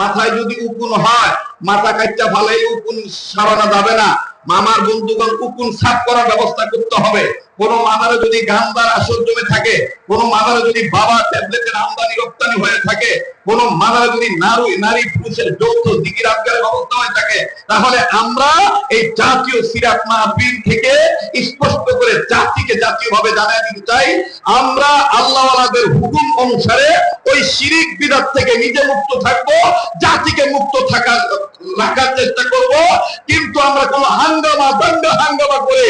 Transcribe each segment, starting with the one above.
মাথায় যদি উকুন হয়, মাথা কাটটা উকুন সারানো যাবে না। মামার বন্ধুগণ উকুন সাফ করার ব্যবস্থা করতে হবে। কোন মামারে যদি গান্দার আসর জমে থাকে, কোন মামারে যদি বাবা ট্যাবলেটের আমদানি রপ্তানি হয়ে থাকে, কোন মামারে যদি নারী নারী পুরুষের যৌথ দিকির আবগারের ব্যবস্থা হয়ে থাকে তাহলে আমরা এই জাতীয় সিরাত মাহবিল থেকে স্পষ্ট করে জাতিকে জাতীয় ভাবে জানাই দিতে চাই। আমরা আল্লাহওয়ালাদের হুকুম অনুসারে ওই শিরিক বিদাত থেকে নিজে মুক্ত থাকব, জাতিকে মুক্ত থাকার, রাখার চেষ্টা করব। কিন্তু আমরা কোন হাঙ্গামা দণ্ড হাঙ্গামা করে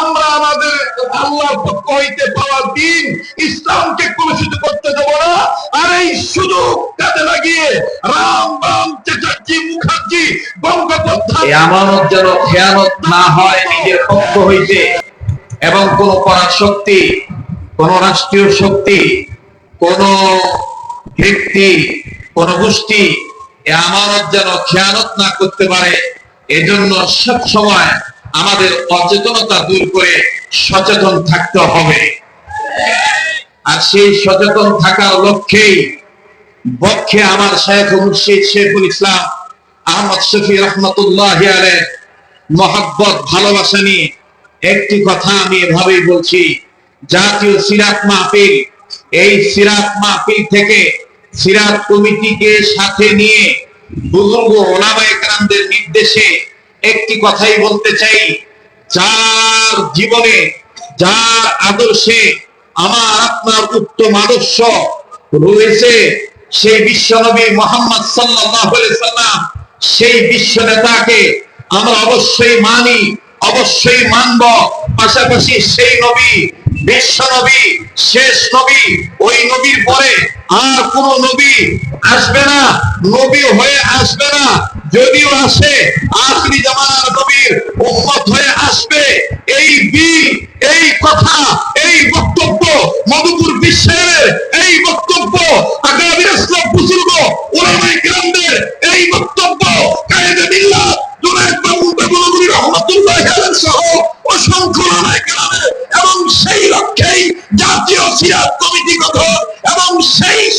আমরা আমাদের আল্লাহর পক্ষ হইতে পাওয়া দিন ইসলামকে কলুষিত করতে দেব না। আর এই সুযোগ কাজে লাগিয়ে রাম রাম, চ্যাটার্জি, মুখার্জি বঙ্গোপাধ্যায় আমানত যেন খেয়ানত না হয় নিজের পক্ষ হইতে এবং কোন পরাশক্তি কোন রাষ্ট্রীয় শক্তি, কোন ব্যক্তি কোন গোষ্ঠী আমানত যেন খেয়ানত না করতে পারে, এজন্য সব সময় আমাদের অচেতনতা দূর করে সচেতন থাকতে হবে। আর সেই সচেতন থাকার লক্ষ্যেই বক্ষে আমার শেখ মুর্শিদ শেখুল ইসলাম, আহমদ শফি রহমতুল্লাহ মহাব্বত, ভালোবাসা নিয়ে একটি কথা আমি এভাবেই বলছি, জাতীয় সিরাত মাহফিল, এই সিরাত মাহফিল থেকে সিরাত কমিটিকে সাথে নিয়ে বুজুর্গ ওলামা নির্দেশে একটি কথাই বলতে চাই। যার জীবনে, যার আদর্শে আমার আপনার উত্তম আদর্শ রয়েছে সেই বিশ্বনবী মোহাম্মদ সাল্লাম সেই বিশ্ব নেতাকে আমরা অবশ্যই মানি, অবশ্যই মানব। পাশাপাশি সেই নবী, বিশ্ব নবী, শেষ নবী, ওই নবীর পরে আর কোন নবী আসবে না, নবী হয়ে আসবে না। যদিও আসে, আখরি জামানার নবীর উম্মত হয়ে আসবে, এই বিল এই কথা, এই বক্তব্য মধুপুর বিশ্বের এই বক্তব্য আগামী ইসলাম বুজুর্গ ওলামায়ে কেরামদের এই বক্তব্য, কায়েদে মিল্লাত, জুনায়েদ বাবু বেগুনগুলি রহমাতুল্লাহ আলাইহি সহ অসংখ্য ওলামায়ে কেরামের এবং সেই লক্ষ্যেই জাতীয় সিরাত কমিটি গঠন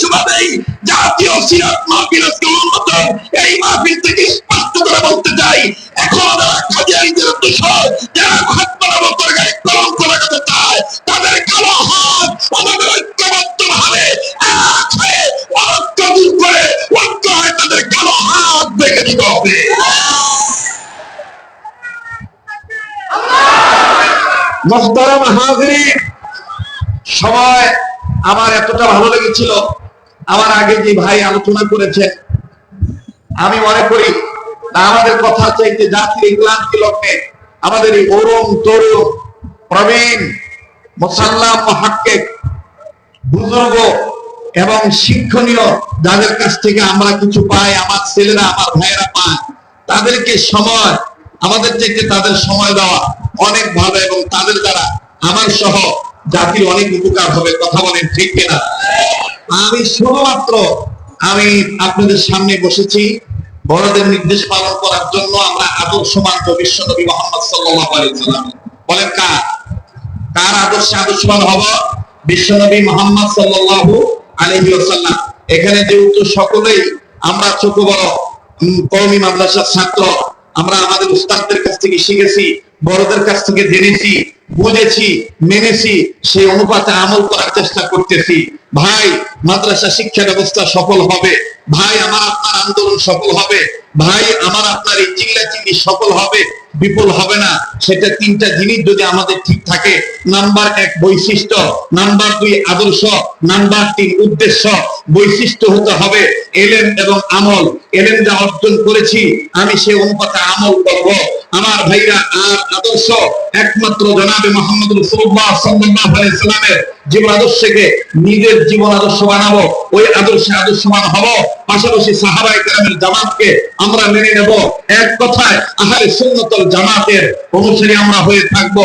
সুবাদেই জাতীয় সিরাত মাহফিল আজকে উন্মোচন এই মাহফিল থেকে স্পষ্ট করে বলতে চাই, এখন যারা খাদিয়াইদের দোষর যারা খাতমারা বছর গায়ে কলঙ্ক লাগাতে চায়, তাদের কালো হাত আমাদের ঐক্যবদ্ধ ভাবে এক হয়ে ঐক্য দূর করে, ঐক্য হয়ে তাদের কালো হাত ভেঙে দিতে হবে। মোহতারাম হাজরিন সময় আমার এতটা ভালো লেগেছিল। আমার আগে যে ভাই আলোচনা করেছেন আমি মনে করি আমাদের কথা চাইতে জাতির ক্লান্তি লগ্নে আমাদের এই অরুণ, তরুণ, প্রবীণ, মোসাল্লাম মহাক্কেক বুজুর্গ এবং শিক্ষণীয় যাদের কাছ থেকে আমরা কিছু পাই, আমার ছেলেরা, আমার ভাইয়েরা পায়, তাদেরকে সময়, আমাদের থেকে তাদের সময় দেওয়া অনেক ভালো এবং তাদের দ্বারা আমার সহ জাতির অনেক উপকার হবে, কথা বলেন ঠিক কিনা? আমি শুধুমাত্র আমি আপনাদের সামনে বসেছি বড়দের নির্দেশ পালন করার জন্য আমরা আদর্শ মানব বিশ্ব নবী মোহাম্মদ সাল্লাল্লাহু আলাইহি সাল্লাম বলেন কার? কার আদর্শে আদর্শবান হব? বিশ্বনবী মোহাম্মদ সাল্লাল্লাহু আলাইহি ওয়াসাল্লাম। এখানে যেহেতু সকলেই আমরা ছোট বড় কওমি মাদ্রাসার ছাত্র, আমরা আমাদের উস্তাদদের কাছ থেকে শিখেছি, বড়দের কাছ থেকে জেনেছি, বুঝেছি, মেনেছি, সেই অনুপাতে আমল করার চেষ্টা করতেছি। ভাই মাদ্রাসা শিক্ষা ব্যবস্থা সফল হবে। ভাই, আমার আপনার আন্দোলন সফল হবে। ভাই, আমার আপনার এই চিল্লা চিল্লি সফল হবে। বিপুল হবে না। সেটা তিনটা জিনিস যদি আমাদের ঠিক থাকে। নাম্বার এক, বৈশিষ্ট্য। নাম্বার দুই, আদর্শ। নাম্বার তিন, উদ্দেশ্য। বৈশিষ্ট্য হতে হবে এলেন এবং আমল। এলেন যা অর্জন করেছি, আমি সে অনুপাতে আমল করব। আমার ভাইরা, আর আদর্শ, একমাত্র জনাবে মোহাম্মদ রসুল্লাহ সাল্লাল্লাহু আলাইহি সাল্লামের জীবন আদর্শকে নিজের জীবন আদর্শ বানাবো, ওই আদর্শে আদর্শবান হব। পাশাপাশি সাহাবাই কেরামের জামাতকে আমরা মেনে নেব। এক কথায় আহলে সুন্নতল জামাতের অনুসারী আমরা হয়ে থাকব।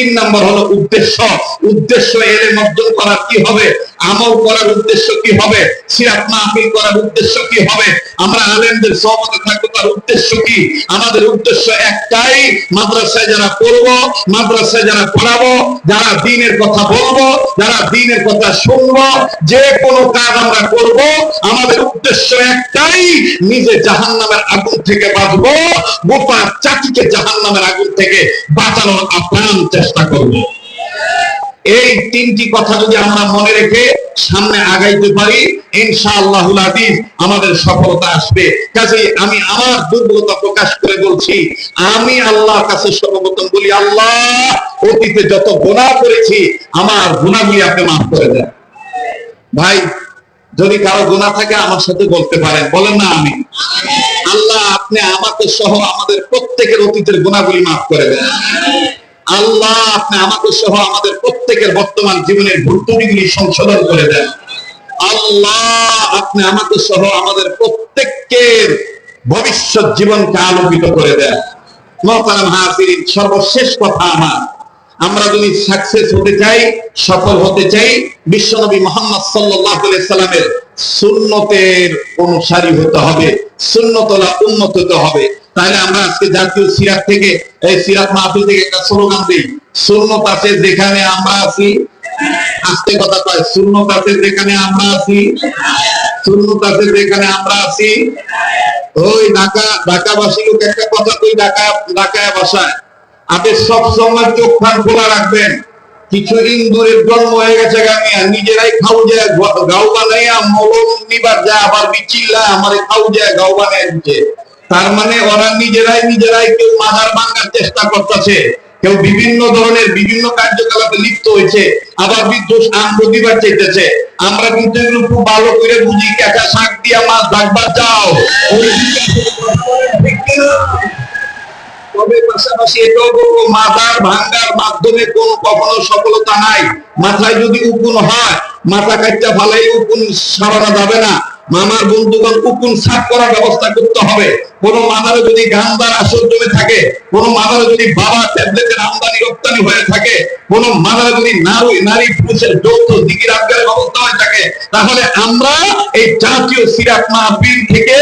তিন নম্বর হলো উদ্দেশ্য। উদ্দেশ্য এলেম অর্জন করার কি হবে? আমল করার উদ্দেশ্য কি হবে? সিরাত মাহফিল করার উদ্দেশ্য কি হবে? আমরা আলেমদের সহমতে থাকব, তার উদ্দেশ্য কি? আমাদের উদ্দেশ্য একটাই, মাদ্রাসায় যারা পড়ব, মাদ্রাসায় যারা পড়াবো, যারা দিনের কথা বলব, যারা দিনের কথা শুনব, যে কোনো কাজ আমরা করব, আমাদের উদ্দেশ্য একটাই, নিজে জাহান্নামের আগুন থেকে বাঁচবো, গোটা চাকিকে জাহান্নামের আগুন থেকে বাঁচানোর আপ্রাণ চেষ্টা করব। এই তিনটি কথা যদি আমরা মনে রেখে সামনে আগাইতে পারি, ইনশাআল্লাহুল আমাদের সফলতা আসবে। কাজে আমি আমার দুর্বলতা প্রকাশ করে বলছি, আমি আল্লাহর কাছে সর্বপ্রথম বলি, আল্লাহ, অতীতে যত গুনাহ করেছি, আমার গুনাহগুলি আপনি মাফ করে দেন। ভাই, যদি কারও গুণা থাকে, আমার সাথে বলতে পারেন। বলেন না আমি। আল্লাহ, আপনি আমাকে সহ আমাদের প্রত্যেকের অতীতের গুণাগুলি মাফ করে দেন। আল্লাহ আপনি আমাকে সহ আমাদের প্রত্যেকের বর্তমান জীবনের ভুলত্রুটিগুলি সংশোধন করে দেন। আল্লাহ আপনি আমাকে সহ আমাদের প্রত্যেকের ভবিষ্যৎ জীবনকে আলোকিত করে দেন। সর্বশেষ কথা আমার। আমরা যদি সাকসেস হতে চাই, সফল হতে চাই, বিশ্বনবী মোহাম্মদ সাল্লামের সুন্নতের অনুসারী হতে হবে, সুন্নতলা উন্নত হতে হবে। তাহলে আমরা আজকে জাতীয় সিরাত থেকে, এই সিরাত মাহফিল থেকে একটা স্লোগান দিই। সুন্নত আছে যেখানে আমরা আছি আস্তে কথা কয় সুন্নত আছে যেখানে আমরা আছি সুন্নত আছে যেখানে আমরা আছি, ওই ঢাকা, ঢাকাবাসী লোক একটা কথা কই, ঢাকা, ঢাকায় বাসায়। আপনি সব সময় চোখ কান খোলা রাখবেন। কিছুদিন দূরে জন্ম হয়ে গেছে গামিয়া নিজেরাই খাও যায় গাও বানাইয়া মলম নিবার যায়, আবার বিচিল্লা আমার খাও যায় গাও বানাই দিচ্ছে তার মানে ওরা নিজেরাই নিজেরাই কেউ মাথার ভাঙার চেষ্টা করতেছে। কেউ বিভিন্ন ধরনের বিভিন্ন কার্যকলাপে লিপ্ত হয়েছে, আবার বিদ্যুৎ আম প্রতিবার চাইতেছে। আমরা কিন্তু এগুলো খুব ভালো করে বুঝি, কেঁচা শাক দিয়া মাছ ডাকবার যাও? তবে পাশাপাশি এটাও বলব, মাথার ভাঙ্গার মাধ্যমে কোন কখনো সফলতা নাই। মাথায় যদি উকুন হয়, মাথা কাটটা ফালাই উকুন সরানো যাবে না। মামার বন্ধুগণ উকুন সাফ করার ব্যবস্থা করতে হবে। কোন মাদারে যদি গান্দার আসর জমে থাকে, কোন মাদারে যদি বাবা ট্যাবলেটের আমদানি, রপ্তানি হয়ে থাকে, কোন মাদারে যদি নারী নারী পুরুষের যৌথ দিকির আবগারের ব্যবস্থা হয়ে থাকে, তাহলে আমরা এই জাতীয় সিরাত মাহফিল থেকে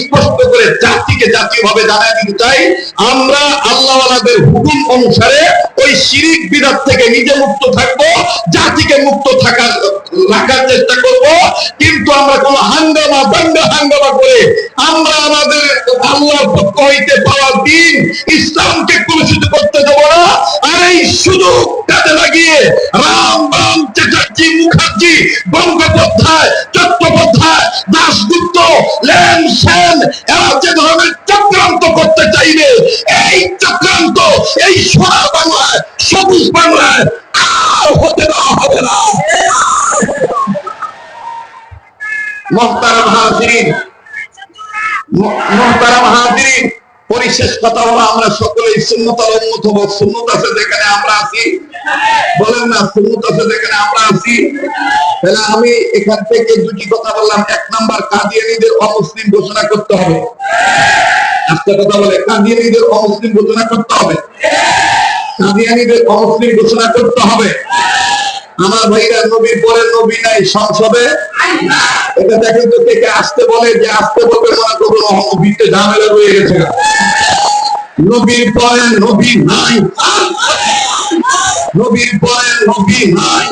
স্পষ্ট করে জাতিকে জাতীয় ভাবে জানাই দিতে চাই। আমরা আল্লাহওয়ালাদের হুকুম অনুসারে ওই শিরিক বিদাত থেকে নিজে মুক্ত থাকব, জাতিকে মুক্ত থাকার, রাখার চেষ্টা করব। কিন্তু আমরা কোন হাঙ্গামা দাঙ্গা হাঙ্গামা করে আমরা আমাদের আল্লাহর পক্ষ হইতে পাওয়া দিন ইসলামকে কলুষিত করতে দেবো না। আর এই সুযোগ কাজে লাগিয়ে রাম রাম চ্যাটার্জি মুখার্জি গঙ্গোপাধ্যায় চট্টোপাধ্যায় দাসগুপ্ত লেন সেন এরা যে ধরনের চক্রান্ত করতে চাইবে, এই চক্রান্ত, এই সোনার বাংলায়, সবুজ বাংলায় আর হতে দেওয়া হবে না। মোহতারাম হাজিরিন আমি এখান থেকে দুটি কথা বললাম। এক নাম্বার, কাদিয়ানিদের অমুসলিম ঘোষণা করতে হবে। একটা কথা বলে, কাদিয়ানিদের অমুসলিম ঘোষণা করতে হবে। কাদিয়ানিদের অমুসলিম ঘোষণা করতে হবে। আমার ভাইরা নবীর পরে নবী নাই, সংসদে? এটা দেখেন তো থেকে আসতে বলে যে আসতে বলবে, মনে করব নবীতে ঝামেলা রয়ে গেছে। নবীর পরে নবী নাই। নবীর পরে নবী নাই।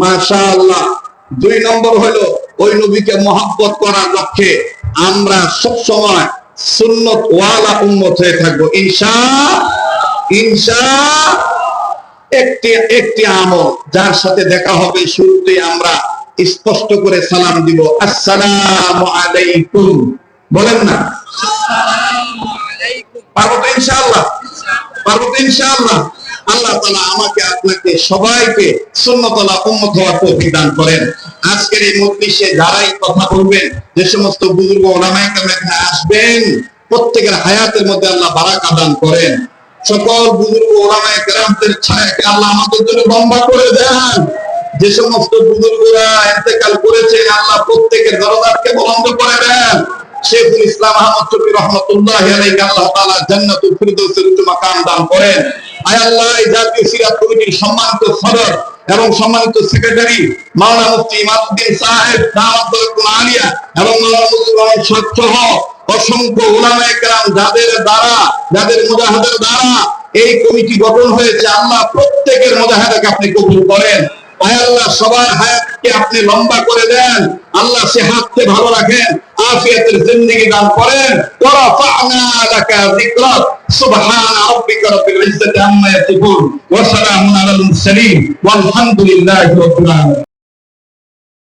মাশাআল্লাহ। দুই নম্বর হলো, ওই নবীকে মহাব্বত করার লক্ষ্যে আমরা সব সময় সুন্নত ওয়ালা হয়ে থাকব। ইনশা ইনশা একটি একটি আমল, যার সাথে দেখা হবে শুরুতে আমরা স্পষ্ট করে সালাম দিব। আসসালামু আলাইকুম। বলেন না। সবাইকে করেন। আজকের যারাই কথা বলবেন, যে সমস্ত আসবেন, প্রত্যেকের হায়াতের মধ্যে আল্লাহ বারাকা দান করেন। সকল বুজুর্গ ওলামায়ে কেরামদের ছায়াকে আল্লাহ আমাদের জন্য লম্বা করে দেন। যে সমস্ত বুজুর্গরা ইন্তেকাল করেছে, আল্লাহ প্রত্যেকের দরজাকে বন্ধ করে দেন। শেখুল ইসলাম আহমদ শফি রহমতুল্লাহ আলাইহি আল্লাহ তাআলা জান্নাতুল ফিরদৌসের উচ্চ মাকাম দান করেন। আয় আল্লাহ, এই জাতীয় সিরাত কমিটির সম্মানিত সদর এবং সম্মানিত সেক্রেটারি মাওলানা মুফতি ইমাদউদ্দিন সাহেব দাওয়াত আলিয়া এবং মাওলানা রহমান সহ অসংখ্য ওলামায় কেরাম যাদের দ্বারা, যাদের মুজাহাদের দ্বারা এই কমিটি গঠন হয়েছে, আল্লাহ প্রত্যেকের মুজাহাদাকে আপনি কবুল করেন। আল্লাহ, সবার হায়াতকে আপনি লম্বা করে দেন। আল্লাহ সে হাতকে ভালো রাখেন, আফিয়াতের জিন্দগি দান করেন। সুবহান ইজ্জাতি আম্মা ইয়াসিফুন, ওয়া সালামুন আলাল মুরসালিন, ওয়ালহামদুলিল্লাহি রাব্বিল আলামিন।